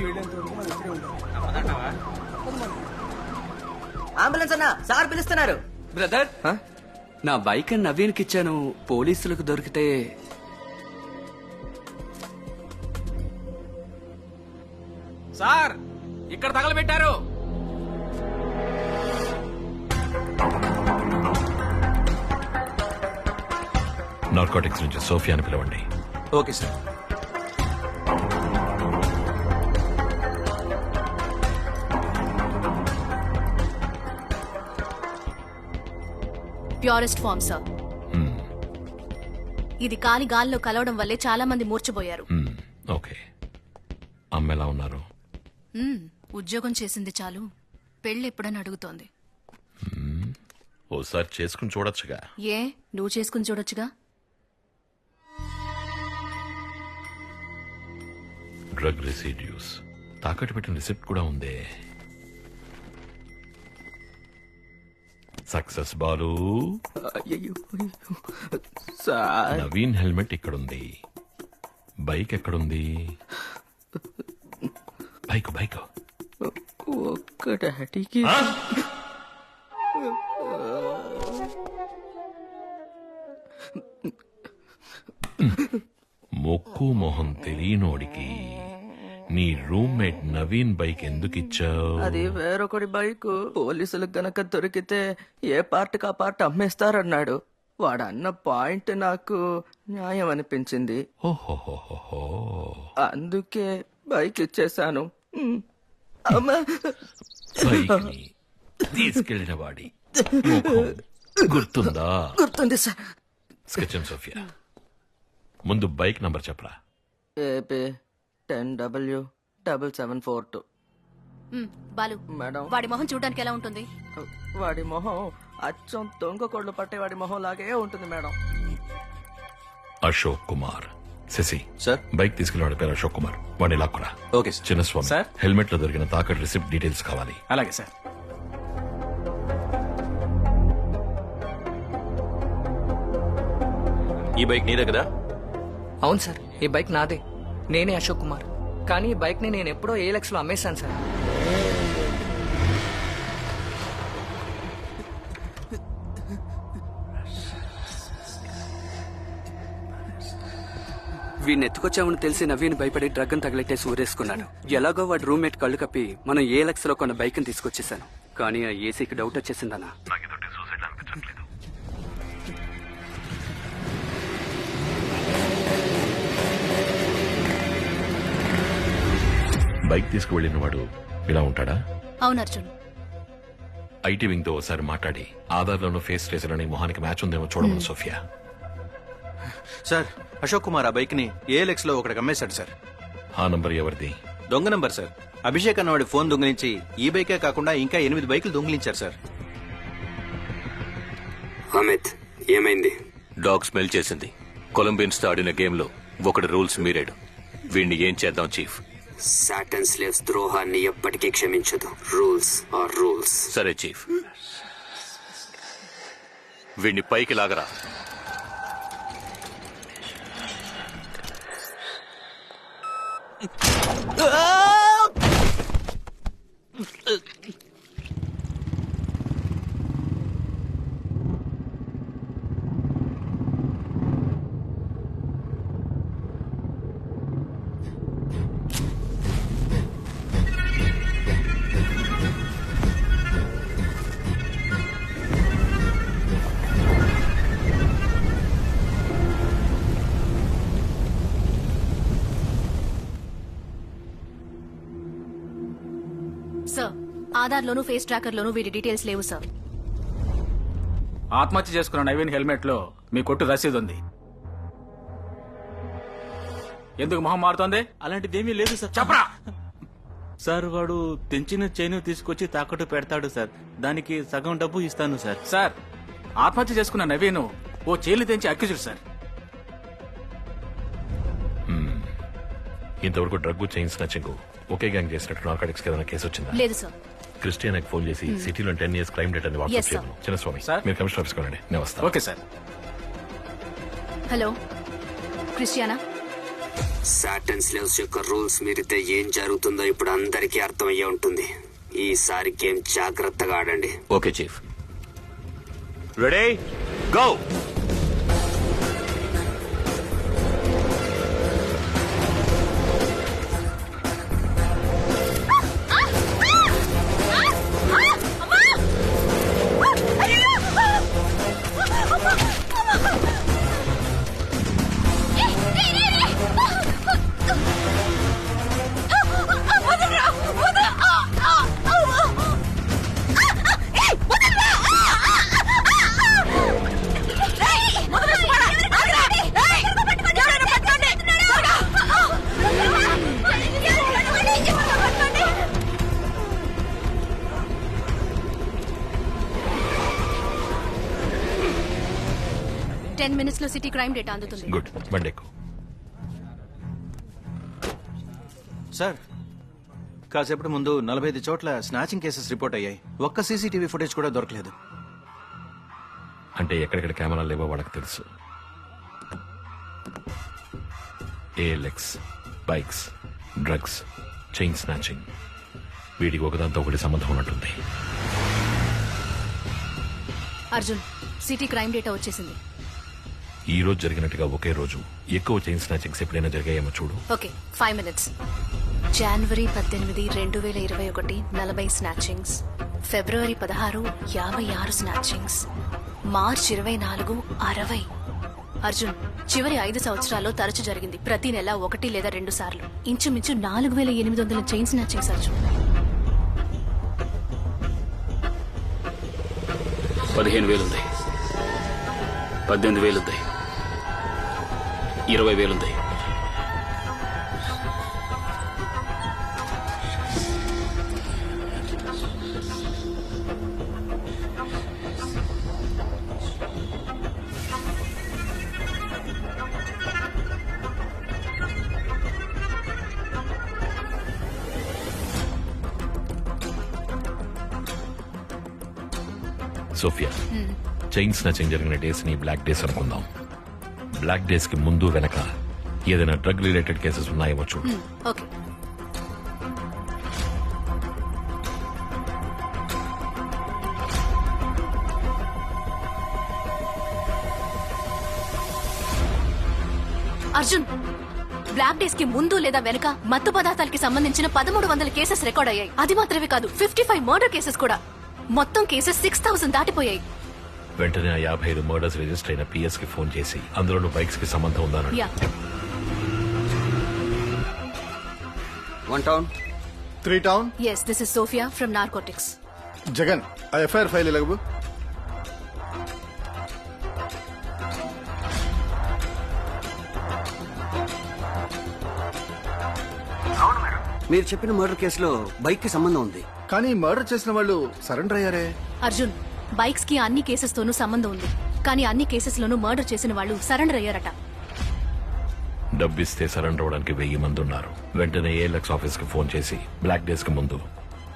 చేయడంత వరకు మన ఇద్దరే ఉంటాం అంబులెన్స్ అన్న సార్ పిలుస్తున్నారు. బ్రదర్? నా బైక్ నవీన్కి ఇచ్చాను పోలీసులకు దొరికితే సార్ ఇక్కడ తగలబెట్టారు. నార్కోటిక్స్ నుంచి సోఫియాని పిలవండి. Okay sir. Purest form sir. ఇది కాలి గాల్లో కలవడం వల్లే చాలా మంది మూర్చబోయారు మ్మ్, ఓకే అమ్మ ఎలా ఉన్నారు? మ్మ్, ఉద్యోగం చేసింది చాలు. పెళ్ళి ఎప్పుడని అడుగుతోంది. ఓసారి చేసుకుని చూడొచ్చుగా. ఏ? నువ్వు చేసుకుని చూడొచ్చుగా? డ్రగ్ రెసిడ్యూస్ తాకట్టు పెట్టిన రిసిప్ట్ కూడా ఉందే. Success Balu. Sir. Naveen helmet ఇక్కడుంది. బైక్ ఎక్కడుంది? Bike bike. ఒక్క డాడీకి మొక్కు మొహం తెలియనోడికి నీ రూమ్మేట్ నవీన్ బైక్ ఎందుకు ఇచ్చావు అది వేరొకటి బైక్. పోలీసులకు గనక దొరికితే ఏ పార్ట్ ఆ పార్ట్ అమ్మేస్తారన్నాడు. వాడు అన్న పాయింట్ నాకు న్యాయం అనిపించింది ఓహోహోహో అందుకే బైక్ ఇచ్చేశాను మ్. అమ్మా. బైక్ని తీసుకెళ్ళిన వాడి ముఖం గుర్తుందా? గుర్తుంది సార్. స్కెచం సోఫియా. ముందు బైక్ నంబర్ చెప్పరా? AP ten W double seven four two. Balu madam. వాడి మొహం చూడడానికి ఎలా ఉంటుంది? వాడి మొహం అచ్చం దొంగ కోళ్ళు పట్టే వాడి మొహం లాగే ఉంటుంది madam. Ashok Kumar. Sashi sir? Bike తీసుకెళ్ళిన వాడి పేరు అశోక్ కుమార్. వాడిని లాక్కురా ఓకే సార్. చిన్నస్వామి సార్? హెల్మెట్లో దొరికిన తాకట్టు రిసిప్ట్ డీటెయిల్స్ కావాలి. అలాగే సార్. ఈ బైక్ నీదే కదా? అవును సార్. ఈ బైక్ నాదే. నేనే అశోక్ కుమార్. కానీ ఈ బైక్ని నేను ఎప్పుడో ఏ లక్ష లో అమ్మేశాను సార్. వీడిని ఎత్తుకొచ్చామని తెలిసి నవీన్ భయపడి డ్రగ్ అని తగిలెట్టేసి ఊరేసుకున్నాడు ఎలాగో వాడి రూమ్మేట్ కళ్ళు కప్పి మనం ఏ లక్షలో కొన్న బైక్ని తీసుకొచ్చేసాను కానీ ఆ ఏసీకి డౌట్ వచ్చేసిందన్నా. బైక్ తీసుకువెళ్ళిన వాడు ఇలా ఉంటాడా? అవును అర్జున్. ఐటీ వింగ్తో ఒకసారి మాట్లాడి ఆధార్లోనూ ఫేస్ ట్రేసర్ అని మొహానికి మ్యాచ్ ఉందేమో చూడమని సోఫియా. సార్ అశోక్ కుమార్ ఆ బైక్ని ఏఎల్ఎక్స్లో ఒకటికి అమ్మేశాడు సార్. ఆ నంబర్ ఎవరిది? దొంగ నంబర్ సార్. అభిషేక్ అన్నవాడి ఫోన్ దొంగిలించి ఈ బైకే కాకుండా ఇంకా ఎనిమిది బైకులు దొంగిలించారు సార్. అమిత్ ఏమైంది? డాగ్ స్మెల్ చేసింది. కొలంబియన్స్తో ఆడిన గేమ్లో ఒకటి రూల్స్ మీరాడు. వీడిని ఏం చేద్దాం చీఫ్? సాటన్ స్లేవ్స్ ద్రోహాన్ని ఎప్పటికీ క్షమించదు. రూల్స్ ఆర్ రూల్స్ సరే చీఫ్ వీడిని పైకి లాగరా. సార్ ఆధార్లోను ఫేస్ ట్రాకర్లోను వీడి డీటెయిల్స్ లేవు సార్. ఆత్మహత్య చేసుకున్న నవీన్ హెల్మెట్లో మీ కొట్టు రసీదు ఉంది ఎందుకు మొహం మారుతోంది? అలాంటిదేమీ లేదు సార్. చెప్పరా! సార్ వాడు తెంచిన చైన్ తీసుకొచ్చి తాకట్టు పెడతాడు సార్. దానికి సగం డబ్బు ఇస్తాను సార్. సార్ ఆత్మహత్య చేసుకున్న నవీన్ ఓ చేలు తెంచి అక్యూజుడు సార్. ఇంతవరకు డ్రగ్ చైన్ స్నాచింగ్ ఒకే గ్యాంగ్ చేసినట్టు నార్కాటిక్స్ ఏదైనా కేసు వచ్చిందా లేదు సార్. క్రిస్టియన్కి ఫోన్ చేసి సిటీలో టెన్ ఇయర్స్ క్రైమ్ డేట్ అని Yes, వాట్సాప్ sir. చేయను చిన్నస్వామి Sir. మీరు కమిషనర్ ఆఫీస్కి వెళ్ళండి నేను వస్తాను. Okay sir hello. Christiana? Satan slaves యొక్క రూల్స్ మీరితే ఏం జరుగుతుందో ఇప్పుడు అందరికీ అర్థమయ్యే ఉంటుంది. ఈసారి గేమ్ జాగ్రత్తగా ఆడండి. Okay chief. Ready go ten మినిట్స్లో సిటీ క్రైమ్ డేటా అందుతుంది. గుడ్ బండెక్కు సార్ కాసేపటి ముందు నలభై ఐదు చోట్ల స్నాచింగ్ కేసెస్ రిపోర్ట్ అయ్యాయి. ఒక్క సీసీటీవీ ఫుటేజ్ కూడా దొరకలేదు. అంటే ఎక్కడెక్కడ కెమెరాలు లేవో వాళ్ళకి తెలుసు. OLX bikes drugs chain snatching వీడికి ఒకదాంతో ఒకటి సంబంధం ఉన్నట్టుంది. అర్జున్ సిటీ క్రైమ్ డేటా వచ్చేసింది. ఈ రోజు జరిగినట్టుగా ఒకే రోజు. ఎక్కువ చైన్ స్నాచింగ్స్ ఎప్పుడైనా జరిగాయేమో చూడు. Okay five minutes. జనవరి పద్దెనిమిది రెండు వేల ఇరవై ఒకటి నలభై స్నాచింగ్స్. ఫిబ్రవరి పదహారు యాభై ఆరు స్నాచింగ్స్. మార్చ్ ఇరవై నాలుగు అరవై. అర్జున్ చివరి ఐదు సంవత్సరాల్లో తరచు జరిగింది. ప్రతి నెల ఒకటి లేదా రెండు సార్లు. ఇంచుమించు నాలుగు వేల ఎనిమిది వందల చైన్ స్నాచింగ్స్ అర్జున్. పదిహేను వేలుంది. పద్దెనిమిది వేలుంది. ఇరవై వేలుంది. సోఫియా చైన్ స్నాచింగ్ జరిగిన డేస్ని బ్లాక్ డేస్ అనుకుందాం. బ్లాక్ డేస్కి ముందు వెనక ఏదైనా డ్రగ్ రిలేటెడ్ కేసెస్ ఉన్నాయేమో చూడు. Hmm, ఓకే అర్జున్ బ్లాక్ డేస్కి ముందు లేదా వెనక మత్తు పదార్థాలకి సంబంధించిన పదమూడు వందల కేసెస్ రికార్డ్ అయ్యాయి. అది మాత్రమే కాదు ఫిఫ్టీ ఫైవ్ మర్డర్ కేసెస్ కూడా. మొత్తం కేసెస్ సిక్స్ థౌసండ్ దాటిపోయాయి. వెంటనే ఆ యాభై ఐదు మర్డర్స్ రిజిస్టర్ అయిన పిఎస్కి ఫోన్ చేసి అందులోనూ బైక్స్కి సంబంధం ఉందని yeah one town three town yes this is Sophia from narcotics Jagan ఆ ఎఫ్ఐఆర్ ఫైల్ ఎలాగబు మీరు చెప్పిన మర్డర్ కేసులో బైక్కి సంబంధం ఉంది. కానీ మర్డర్ చేసిన వాళ్ళు సరెండర్ అయ్యారే? అర్జున్ బైక్స్కి అన్ని కేసెస్ తోనూ సంబంధం ఉంది. కానీ అన్ని కేసెస్ లోనూ మర్డర్ చేసిన వాళ్ళు సరెండర్ అయ్యారట. డబ్బిస్తే సరెండర్ అవడానికి వెయ్యి మంది ఉన్నారు. వెంటనే ఏఎల్ఎక్స్ ఆఫీస్కి ఫోన్ చేసి బ్లాక్ డేస్కి ముందు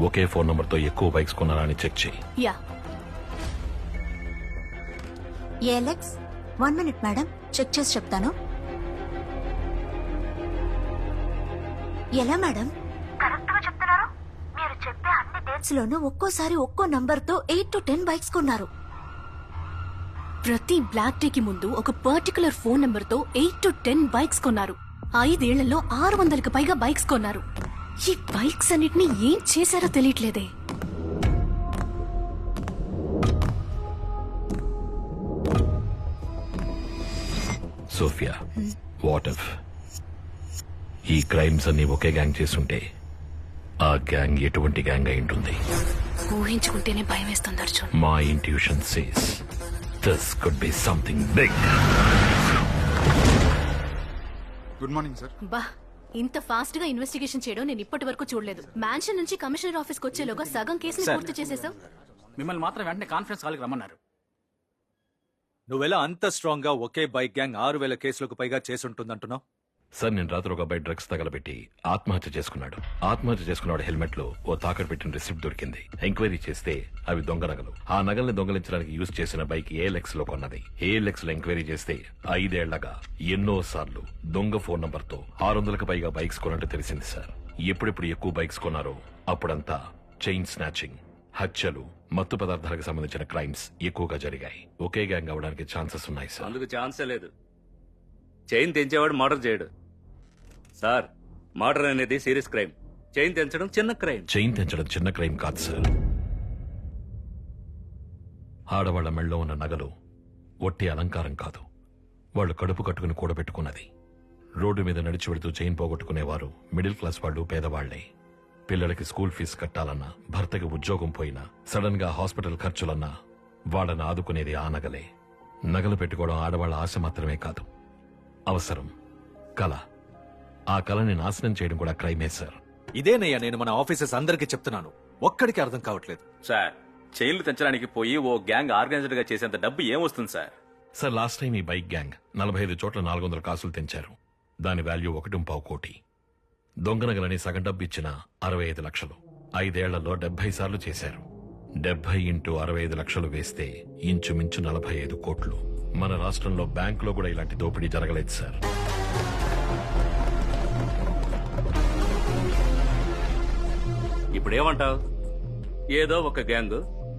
ఒకే ఫోన్ నంబర్తో ఎక్కువ బైక్స్ కొన్నారా అని చెక్ చేయి. Yeah. Alex one minute madam check చేసి చెప్తాను. ఎలా మేడం కరెక్ట్గా చెప్తున్నారు మీరు చెప్పే లోనూ ఒక్కోసారి ఒక్కో నంబర్తో ఎయిట్ టు టెన్ బైక్స్ కొన్నారు. ప్రతి బ్లాక్ డే కి ముందు ఒక పర్టికులర్ ఫోన్ నెంబర్తో ఎయిట్ టు టెన్ బైక్స్ కొన్నారు. ఐదేళ్ళలో ఆరు వందలకు పైగా బైక్స్ కొన్నారు. ఈ బైక్స్ అన్నిటిని ఏం చేశారో తెలియట్లేదే. సోఫియా వాట్ ఈ క్రైమ్స్ అన్ని ఒకే గ్యాంగ్ చేస్తుంటే ఆ గ్యాంగ్ ఎటువంటి గ్యాంగ్ అయి ఉంటుంది? ఊహించుకుంటేనే భయం వేస్తుంది అర్జున్. మా intuition says this could be something big good morning sir బా ఇంత ఫాస్ట్గా ఇన్వెస్టిగేషన్ చేయడం నేను ఇప్పటి వరకు చూడలేదు. మ్యాన్షన్ నుంచి కమిషనర్ ఆఫీస్కి వచ్చేలోగా సగం కేసుని. పూర్తి చేసేసావు? మిమ్మల్ని మాత్రం వెంటనే కాన్ఫరెన్స్ కాల్కి రమ్మన్నారు. నువ్వెలా అంత స్ట్రాంగ్గా ఒకే బైక్ గ్యాంగ్ ఆరు వేల కేసులకు పైగా చేసుంటుందంటున్నావు సార్ నేను రాత్రి ఒక అబ్బాయి డ్రగ్స్ తగలబెట్టి ఆత్మహత్య చేసుకున్నాడు. ఆత్మహత్య చేసుకున్నాడు హెల్మెట్లో ఓ తాకట్టు పెట్టిన రిసిప్ట్ దొరికింది. ఎంక్వైరీ చేస్తే అవి దొంగ నగలు. ఆ నగల్ని దొంగలించడానికి యూజ్ చేసిన బైక్ ఏఎల్ఎక్స్లో కొన్నది. ఏఎల్ఎక్స్లో ఎంక్వైరీ చేస్తే ఐదేళ్ళగా ఎన్నో సార్లు దొంగ ఫోన్ నంబర్తో ఆరు వందలకు పైగా బైక్స్ కొన్నట్టు తెలిసింది సార్. ఎప్పుడెప్పుడు ఎక్కువ బైక్స్ కొన్నారో అప్పుడంతా చైన్ స్నాచింగ్ హత్యలు మత్తు పదార్థాలకు సంబంధించిన క్రైమ్స్ ఎక్కువగా జరిగాయి. ఒకే గ్యాంగ్ అవడానికి ఛాన్సెస్ ఉన్నాయి సార్. అందుకు ఛాన్సే లేదు. చైన్ తెంచేవాడు మర్డర్ చేయడు. సార్ మర్డర్ అనేది సీరియస్ క్రైమ్. చైన్ తెంచడం చిన్న క్రైమ్. చైన్ తెంచడం చిన్న క్రైమ్ కాదు సార్. ఆడవాళ్ళ మెళ్ళలో ఉన్న నగలు ఒట్టి అలంకారం కాదు. వాళ్ళు కడుపు కట్టుకుని కూడబెట్టుకున్నది. రోడ్డు మీద నడిచి వెడుతూ చైన్ పోగొట్టుకునేవారు మిడిల్ క్లాస్ వాళ్ళు పేదవాళ్ళే. పిల్లలకి స్కూల్ ఫీజు కట్టాలన్నా భర్తకి ఉద్యోగం పోయినా సడన్గా హాస్పిటల్ ఖర్చులన్నా వాళ్ళని ఆదుకునేది ఆ నగలే. నగలు పెట్టుకోవడం ఆడవాళ్ళ ఆశ మాత్రమే కాదు. అవసరం. కళ ఆ కళని నాశనం చేయడం కూడా క్రైమే సార్. ఇదేనయ్యా నేను మన ఆఫీసర్స్ అందరికీ చెప్తున్నాను. ఒక్కడికి అర్థం కావట్లేదు. సార్ చైన్లు తెంచడానికి పోయి ఓ గ్యాంగ్ ఆర్గనైజ్డ్గా చేసేంత డబ్బు ఏమొస్తుంది సార్? సార్ లాస్ట్ టైం ఈ బైక్ గ్యాంగ్ నలభై ఐదు చోట్ల నాలుగు వందల కాసులు తెంచారు. దాని వాల్యూ ఒకటి పావు కోటి. దొంగనగలని సగం డబ్బు ఇచ్చిన అరవై ఐదు లక్షలు. ఐదేళ్ళలో డెబ్బై సార్లు చేశారు. డెబ్బై ఇంటూ అరవై ఐదు లక్షలు వేస్తే ఇంచుమించు నలభై ఐదు కోట్లు. మన రాష్ట్రంలో బ్యాంకులో కూడా ఇలాంటి దోపిడీ జరగలేదు సార్. ఇప్పుడు ఏమంటావు ఏదో ఒక గ్యాంగ్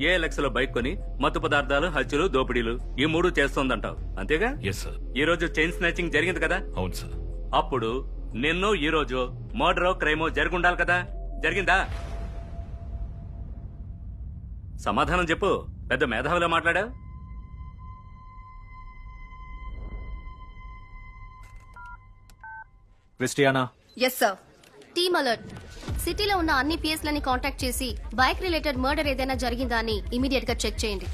ఏ లక్షల బైక్ కొని మత్తు పదార్థాలు హత్యలు దోపిడీలు ఈ మూడు చేస్తోందంటావు. అంతేగా? ఎస్ సార్ ఈ రోజు చైన్ స్నాచింగ్ జరిగింది కదా? అవును సార్ అప్పుడు నిన్ను ఈ రోజు మర్డరో క్రైమో జరుగుండాలి కదా? జరిగిందా? సమాధానం చెప్పు. పెద్ద మేధావిలో మాట్లాడా Christiana? Yes sir team alert సిటీలో ఉన్న అన్ని పిఎస్లని కాంటాక్ట్ చేసి బైక్ రిలేటెడ్ మర్డర్ ఏదైనా జరిగిందా అని ఇమీడియట్గా చెక్ చేయండి.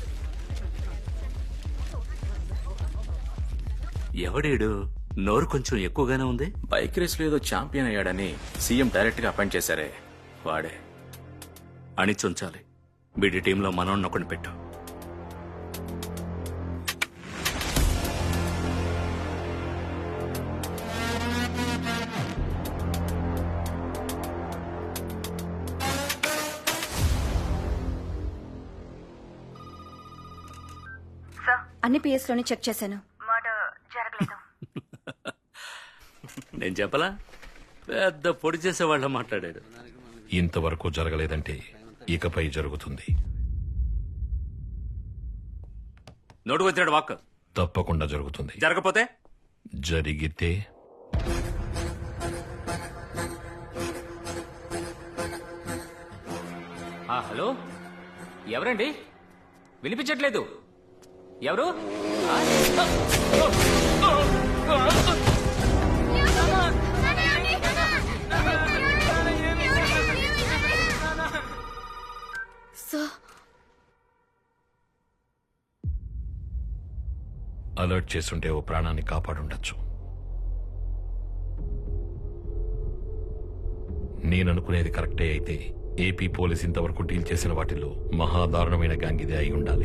ఎవడేడు? నోరు కొంచెం ఎక్కువగానే ఉంది? బైక్ రేస్లో ఏదో ఛాంపియన్ అయ్యాడని సీఎం డైరెక్ట్గా అపాయింట్ చేశారే. వాడే. అణిచుంచాలి. వీడి టీంలో మనోడిని ఒకటి పెట్టు. అన్ని పిఎస్లోని చెక్ చేశాను. జరగలేదు. నేను చెప్పలా? పెద్ద పొడి చేసే వాళ్ళ మాట్లాడాడు ఇంతవరకు జరగలేదంటే ఇకపై జరుగుతుంది. నోటుకొచ్చాడు వాక్. తప్పకుండా జరుగుతుంది. జరగపోతే జరిగితే ఆ, హలో? ఎవరండి? వినిపించట్లేదు. ఎవరు? అలర్ట్ చేస్తుంటే ఓ ప్రాణాన్ని కాపాడుండొచ్చు నేననుకునేది కరెక్టే అయితే ఏపీ పోలీస్ ఇంతవరకు డీల్ చేసిన వాటిలో మహాదారుణమైన గ్యాంగ్ ఇదే అయి ఉండాలి